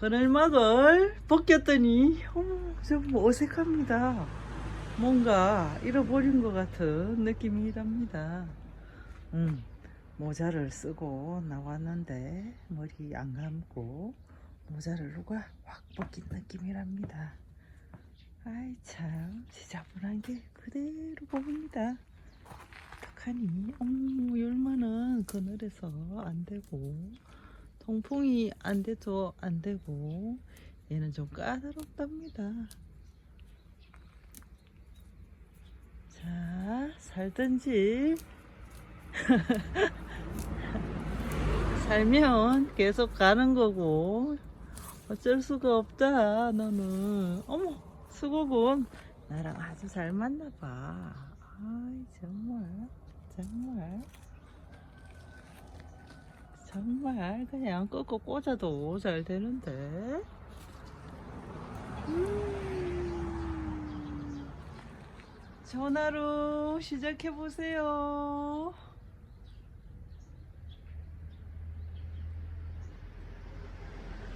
그늘막을 벗겼더니 어머 좀 어색합니다. 뭔가 잃어버린 것 같은 느낌이 랍니다. 음, 모자를 쓰고 나왔는데 머리 안 감고 모자를 누가 확 벗긴 느낌이랍니다. 아이 참 지저분한 게 그대로 보입니다. 어떡하니? 어머 열마는 그늘에서 안 되고 통풍이 안 돼도 안 되고 얘는 좀 까다롭답니다. 자 살든지. 살면 계속 가는 거고 어쩔 수가 없다 너는. 어머 수국은 나랑 아주 잘 맞나 봐. 아이 정말 정말 정말 그냥 꺾고 꽂아도 잘 되는데 음. 전화로 시작해 보세요